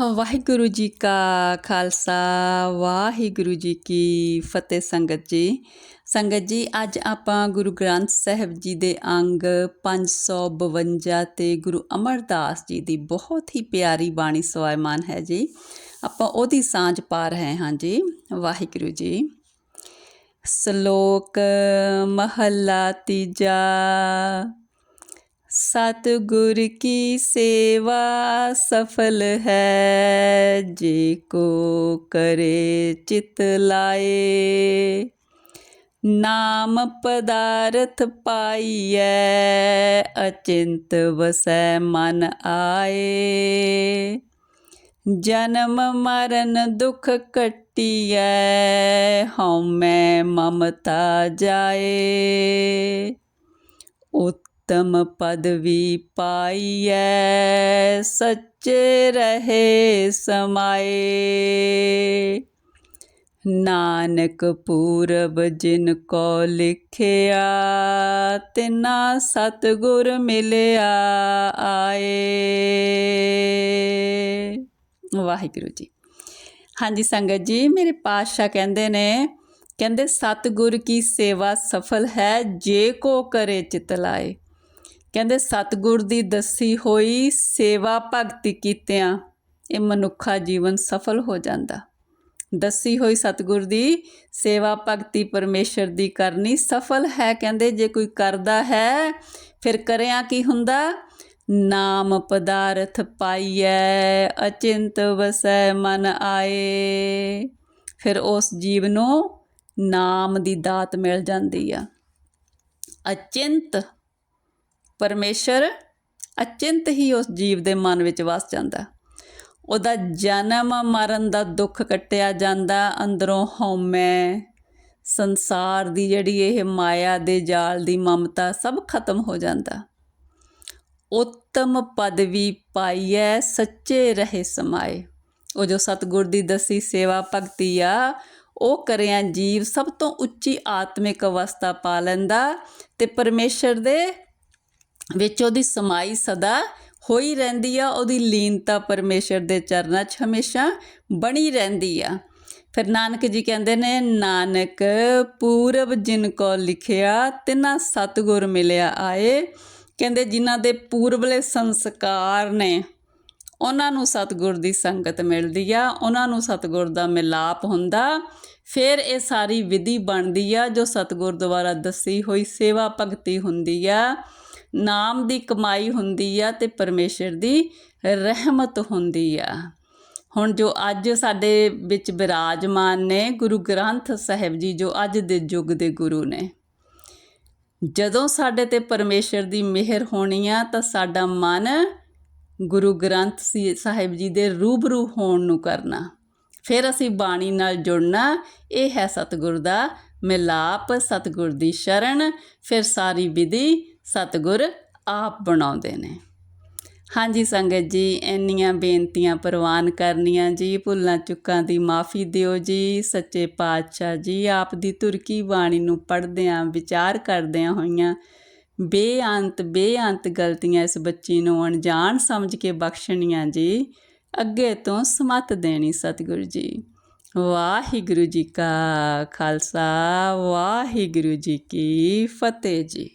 ਵਾਹਿਗੁਰੂ ਜੀ ਕਾ ਖਾਲਸਾ, ਵਾਹਿਗੁਰੂ ਜੀ ਕੀ ਫਤਿਹ ਸੰਗਤ ਜੀ। ਸੰਗਤ ਜੀ, ਅੱਜ ਆਪਾਂ ਗੁਰੂ ਗ੍ਰੰਥ ਸਾਹਿਬ ਜੀ ਦੇ ਅੰਗ 552 ਤੇ ਗੁਰੂ ਅਮਰਦਾਸ ਜੀ ਦੀ ਬਹੁਤ ਹੀ ਪਿਆਰੀ ਬਾਣੀ ਸਵਾਇਮਾਨ ਹੈ ਜੀ। ਆਪਾਂ ਉਹਦੀ ਸਾਂਝ ਪਾ ਰਹੇ ਹਾਂ ਜੀ, ਵਾਹਿਗੁਰੂ ਜੀ। ਸ਼ਲੋਕ ਮਹੱਲਾ ਤੀਜਾ। ਸਤਗੁਰ ਕੀ ਸੇਵਾ ਸਫਲ ਹੈ? ਜੇ ਕੋ ਕਰੇ ਚਿਤ ਲਾਏ। ਨਾਮ ਪਦਾਰਥ ਪਾਈਐ, ਅਚਿੰਤ ਵਸੈ ਮਨ ਆਏ। ਜਨਮ ਮਰਨ ਦੁਖ ਕਟਿਐ ਹਉ ਮੈਂ ਮਮਤਾ ਜਾਏ। ਉਤ उत्तम पदवी पाइए सच्चे रहे समाए ਨਾਨਕ ਪੂਰਬ ਜਿਨ ਕੋ ਲਿਖਿਆ ਤਿਨਾ ਸਤਗੁਰ ਮਿਲਿਆ ਆਏ ਵਾਹਿਗੁਰੂ ਜੀ ਹਾਂਜੀ ਸੰਗਤ ਜੀ ਮੇਰੇ ਪਾਤਸ਼ਾਹ ਕਹਿੰਦੇ ਨੇ ਕਹਿੰਦੇ ਸਤਗੁਰ ਕੀ ਸੇਵਾ ਸਫਲ ਹੈ ਜੇ ਕੋ ਕਰੇ ਚਿਤ ਲਾਏ ਕਹਿੰਦੇ, ਸਤਗੁਰ ਦੀ ਦੱਸੀ ਹੋਈ ਸੇਵਾ ਭਗਤੀ ਕੀਤਿਆਂ ਇਹ ਮਨੁੱਖਾ ਜੀਵਨ ਸਫਲ ਹੋ ਜਾਂਦਾ। ਦੱਸੀ ਹੋਈ ਸਤਗੁਰ ਦੀ ਸੇਵਾ ਭਗਤੀ ਪਰਮੇਸ਼ਰ ਦੀ ਕਰਨੀ ਸਫਲ ਹੈ। ਕਹਿੰਦੇ, ਜੇ ਕੋਈ ਕਰਦਾ ਹੈ, ਫਿਰ ਕਰਿਆ ਕੀ ਹੁੰਦਾ? ਨਾਮ ਪਦਾਰਥ ਪਾਈਐ, ਅਚਿੰਤ ਵਸੈ ਮਨ ਆਏ। ਫਿਰ ਉਸ ਜੀਵ ਨੂੰ ਨਾਮ ਦੀ ਦਾਤ ਮਿਲ ਜਾਂਦੀ ਆ। ਅਚਿੰਤ ਪਰਮੇਸ਼ਰ ਅਚਿੰਤ ਹੀ ਉਸ ਜੀਵ ਦੇ ਮਨ ਵਿੱਚ ਵਸ ਜਾਂਦਾ। ਉਹਦਾ ਜਨਮ ਮਰਨ ਦਾ ਦੁੱਖ ਕੱਟਿਆ ਜਾਂਦਾ। ਅੰਦਰੋਂ ਹਉਮੈ ਸੰਸਾਰ ਦੀ ਜਿਹੜੀ ਇਹ ਮਾਇਆ ਦੇ ਜਾਲ ਦੀ ਮਮਤਾ ਸਭ ਖਤਮ ਹੋ ਜਾਂਦਾ। ਉੱਤਮ ਪਦਵੀ ਪਾਈਐ, ਸੱਚੇ ਰਹੇ ਸਮਾਏ। ਉਹ ਜੋ ਸਤਗੁਰ ਦੀ ਦਸੀ ਸੇਵਾ ਭਗਤੀ ਆ, ਉਹ ਕਰਿਆ ਜੀਵ ਸਭ ਤੋਂ ਉੱਚੀ ਆਤਮਿਕ ਅਵਸਥਾ ਪਾ ਲੈਂਦਾ ਤੇ ਪਰਮੇਸ਼ਰ ਦੇ ਵਿੱਚ ਉਹਦੀ ਸਮਾਈ ਸਦਾ ਹੋਈ ਰਹਿੰਦੀ ਆ, ਉਹਦੀ ਲੀਨਤਾ ਪਰਮੇਸ਼ਰ ਦੇ ਚਰਨਾਂ 'ਚ ਹਮੇਸ਼ਾ ਬਣੀ ਰਹਿੰਦੀ ਆ। ਫਿਰ ਨਾਨਕ ਜੀ ਕਹਿੰਦੇ ਨੇ, ਨਾਨਕ ਪੂਰਬ ਜਿਨ ਕੋ ਲਿਖਿਆ, ਤਿਨਾ ਸਤਗੁਰ ਮਿਲਿਆ ਆਏ। ਕਹਿੰਦੇ ਜਿਨ੍ਹਾਂ ਦੇ ਪੂਰਬਲੇ ਸੰਸਕਾਰ ਨੇ, ਉਹਨਾਂ ਨੂੰ ਸਤਗੁਰ ਦੀ ਸੰਗਤ ਮਿਲਦੀ ਆ, ਉਹਨਾਂ ਨੂੰ ਸਤਗੁਰ ਦਾ ਮਿਲਾਪ ਹੁੰਦਾ। ਫਿਰ ਇਹ ਸਾਰੀ ਵਿਧੀ ਬਣਦੀ ਆ, ਜੋ ਸਤਗੁਰ ਦੁਆਰਾ ਦੱਸੀ ਹੋਈ ਸੇਵਾ ਭਗਤੀ ਹੁੰਦੀ ਆ। ਨਾਮ ਦੀ ਕਮਾਈ ਹੁੰਦੀ ਆ ਤੇ ਪਰਮੇਸ਼ਰ ਦੀ ਰਹਿਮਤ ਹੁੰਦੀ ਆ। ਹੁਣ ਜੋ ਅੱਜ ਸਾਡੇ ਵਿੱਚ ਬਿਰਾਜਮਾਨ ਨੇ ਗੁਰੂ ਗ੍ਰੰਥ ਸਾਹਿਬ ਜੀ, ਜੋ ਅੱਜ ਦੇ ਯੁੱਗ ਦੇ ਗੁਰੂ ਨੇ। ਜਦੋਂ ਸਾਡੇ ਤੇ ਪਰਮੇਸ਼ਰ ਦੀ ਮਿਹਰ ਹੋਣੀ ਆ, ਤਾਂ ਸਾਡਾ ਮਨ ਗੁਰੂ ਗ੍ਰੰਥ ਸਾਹਿਬ ਜੀ ਦੇ ਰੂਬਰੂ ਹੋਣ ਨੂੰ ਕਰਨਾ। ਫਿਰ ਅਸੀਂ ਬਾਣੀ ਨਾਲ ਜੁੜਨਾ, ਇਹ ਹੈ ਸਤਿਗੁਰ ਦਾ ਮਿਲਾਪ, ਸਤਿਗੁਰ ਦੀ ਸ਼ਰਨ, ਫਿਰ ਸਾਰੀ ਵਿਧੀ ਸਤਿਗੁਰ ਆਪ ਬਣਾਉਂਦੇ ਨੇ। ਹਾਂਜੀ ਸੰਗਤ ਜੀ, ਇੰਨੀਆਂ ਬੇਨਤੀਆਂ ਪ੍ਰਵਾਨ ਕਰਨੀਆਂ ਜੀ, ਭੁੱਲਾਂ ਚੁੱਕਾਂ ਦੀ ਮਾਫੀ ਦਿਓ ਜੀ, ਸੱਚੇ ਪਾਤਸ਼ਾਹ ਜੀ, ਆਪ ਦੀ ਤੁਰਕੀ ਬਾਣੀ ਨੂੰ ਪੜ੍ਹਦਿਆਂ, ਵਿਚਾਰ ਕਰਦਿਆਂ ਹੋਈਆਂ ਬੇਅੰਤ ਬੇਅੰਤ ਗਲਤੀਆਂ ਇਸ ਬੱਚੀ ਨੂੰ ਅਣਜਾਣ ਸਮਝ ਕੇ ਬਖਸ਼ਣੀਆਂ ਜੀ, ਅੱਗੇ ਤੋਂ ਸਮਤ ਦੇਣੀ ਸਤਿਗੁਰੂ ਜੀ। ਵਾਹਿਗੁਰੂ ਜੀ ਕਾ ਖਾਲਸਾ, ਵਾਹਿਗੁਰੂ ਜੀ ਕੀ ਫਤਿਹ ਜੀ।